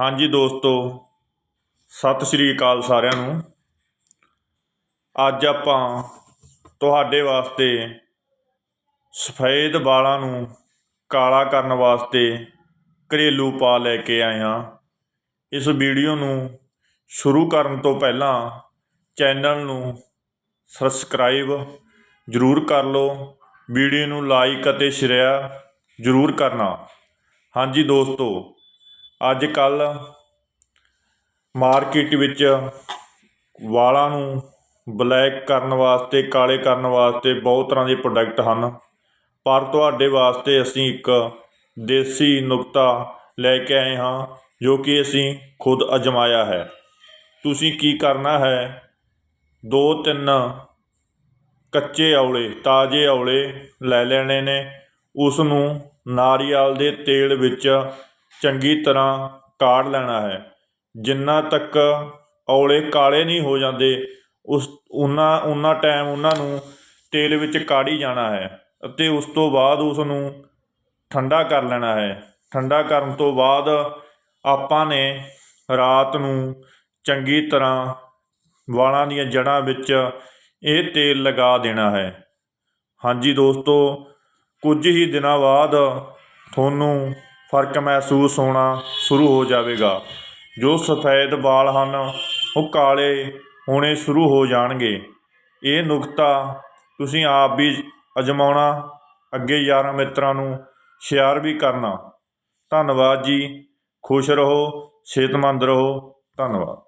ਹਾਂਜੀ ਦੋਸਤੋ, ਸਤਿ ਸ਼੍ਰੀ ਅਕਾਲ ਸਾਰਿਆਂ ਨੂੰ। ਅੱਜ ਆਪਾਂ ਤੁਹਾਡੇ ਵਾਸਤੇ ਸਫੇਦ ਵਾਲਾਂ ਨੂੰ ਕਾਲਾ ਕਰਨ ਵਾਸਤੇ ਘਰੇਲੂ ਪਾ ਲੈ ਕੇ ਆਏ ਹਾਂ। ਇਸ ਵੀਡੀਓ ਨੂੰ ਸ਼ੁਰੂ ਕਰਨ ਤੋਂ ਪਹਿਲਾਂ ਚੈਨਲ ਨੂੰ ਸਬਸਕ੍ਰਾਈਬ ਜ਼ਰੂਰ ਕਰ ਲਓ, ਵੀਡੀਓ ਨੂੰ ਲਾਈਕ ਅਤੇ ਸ਼ੇਅਰ ਜ਼ਰੂਰ ਕਰਨਾ। ਹਾਂਜੀ ਦੋਸਤੋ ਅੱਜ ਕੱਲ ਮਾਰਕੀਟ ਵਿੱਚ ਵਾਲਾਂ ਨੂੰ ਬਲੈਕ ਕਰਨ ਵਾਸਤੇ, ਕਾਲੇ ਕਰਨ ਵਾਸਤੇ ਬਹੁਤ ਤਰ੍ਹਾਂ ਦੇ ਪ੍ਰੋਡਕਟ ਹਨ। ਪਰ ਤੁਹਾਡੇ ਵਾਸਤੇ ਅਸੀਂ ਇੱਕ ਦੇਸੀ ਨੁਕਤਾ ਲੈ ਕੇ ਆਏ ਹਾਂ, ਜੋ ਕਿ ਅਸੀਂ ਖੁਦ ਅਜਮਾਇਆ ਹੈ। ਤੁਸੀਂ ਕੀ ਕਰਨਾ ਹੈ? ਦੋ ਤਿੰਨ ਕੱਚੇ ਔਲੇ, ਤਾਜ਼ੇ ਔਲੇ ਲੈ ਲੈਣੇ ਨੇ। ਉਸ ਨੂੰ ਨਾਰੀਅਲ ਦੇ ਤੇਲ ਵਿੱਚ ਚੰਗੀ ਤਰ੍ਹਾਂ ਕਾੜ ਲੈਣਾ ਹੈ। ਜਿੰਨਾ ਤੱਕ ਔਲੇ ਕਾਲੇ ਨਹੀਂ ਹੋ ਜਾਂਦੇ, ਉਸ ਉਨਾ ਉਨਾ ਟਾਈਮ ਉਹਨਾਂ ਨੂੰ ਤੇਲ ਵਿੱਚ ਕਾੜੀ ਜਾਣਾ ਹੈ ਅਤੇ ਉਸ ਤੋਂ ਬਾਅਦ ਉਸ ਨੂੰ ਠੰਡਾ ਕਰ ਲੈਣਾ ਹੈ। ਠੰਡਾ ਕਰਨ ਤੋਂ ਬਾਅਦ ਆਪਾਂ ਨੇ ਰਾਤ ਨੂੰ ਚੰਗੀ ਤਰ੍ਹਾਂ ਵਾਲਾਂ ਦੀਆਂ ਜੜ੍ਹਾਂ ਵਿੱਚ ਇਹ ਤੇਲ ਲਗਾ ਦੇਣਾ ਹੈ। ਹਾਂਜੀ ਦੋਸਤੋ, ਕੁਝ ਹੀ ਦਿਨਾਂ ਬਾਅਦ ਤੁਹਾਨੂੰ ਫ਼ਰਕ ਮਹਿਸੂਸ ਹੋਣਾ ਸ਼ੁਰੂ ਹੋ ਜਾਵੇਗਾ। ਜੋ ਸਫੈਦ ਵਾਲ ਹਨ, ਉਹ ਕਾਲੇ ਹੋਣੇ ਸ਼ੁਰੂ ਹੋ ਜਾਣਗੇ। ਇਹ ਨੁਕਤਾ ਤੁਸੀਂ ਆਪ ਵੀ ਅਜਮਾਉਣਾ, ਅੱਗੇ ਯਾਰਾਂ ਮਿੱਤਰਾਂ ਨੂੰ ਸ਼ੇਅਰ ਵੀ ਕਰਨਾ। ਧੰਨਵਾਦ ਜੀ। ਖੁਸ਼ ਰਹੋ, ਸਿਹਤਮੰਦ ਰਹੋ। ਧੰਨਵਾਦ।